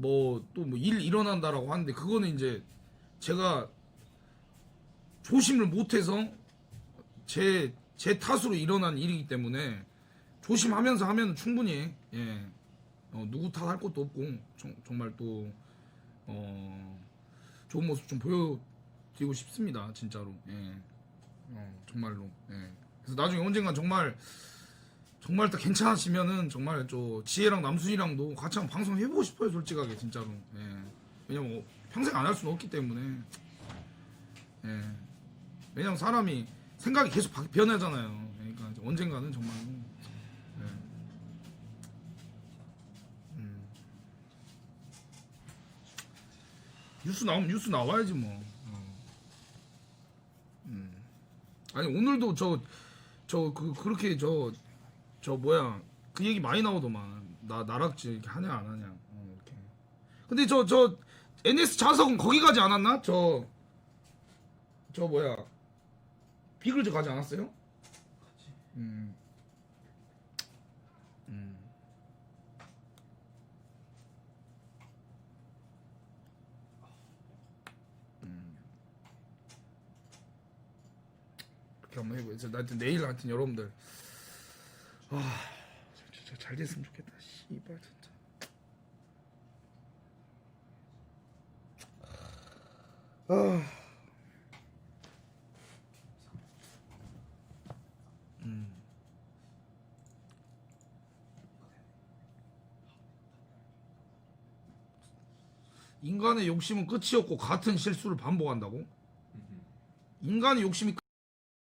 뭐 또 뭐 일 일어난다라고 하는데 그거는 이제 제가 조심을 못해서 제 제 탓으로 일어난 일이기 때문에 조심하면서 하면 충분히 예. 어, 누구 탓할 것도 없고 정, 정말 또 어, 좋은 모습 좀 보여드리고 싶습니다 진짜로. 예. 어, 정말로. 예. 그래서 나중에 언젠간 정말 정말 딱 괜찮으시면은 정말 저 지혜랑 남순이랑도 같이 한번 방송 해보고 싶어요 솔직하게 진짜로 예 왜냐면 뭐 평생 안 할 수는 없기 때문에 예 왜냐면 사람이 생각이 계속 바- 변하잖아요 그러니까 이제 언젠가는 정말 예. 음. 뉴스 나오면 뉴스 나와야지 뭐 어. 음. 아니 오늘도 저 저 그 그렇게 저 저 뭐야 그 얘기 많이 나오더만 나 나락지 이렇게 하냐 안 하냐 어, 이렇게 근데 저 저 NS 자석은 거기 가지 않았나 저 저 뭐야 비글즈 가지 않았어요? 음. 음. 음. 그렇게 한번 해보자. 하여튼 내일 하여튼 여러분들 아 진짜 잘 됐으면 좋겠다. 씨발 진짜. 아. 음. 인간의 욕심은 끝이 없고 같은 실수를 반복한다고? 인간의 욕심이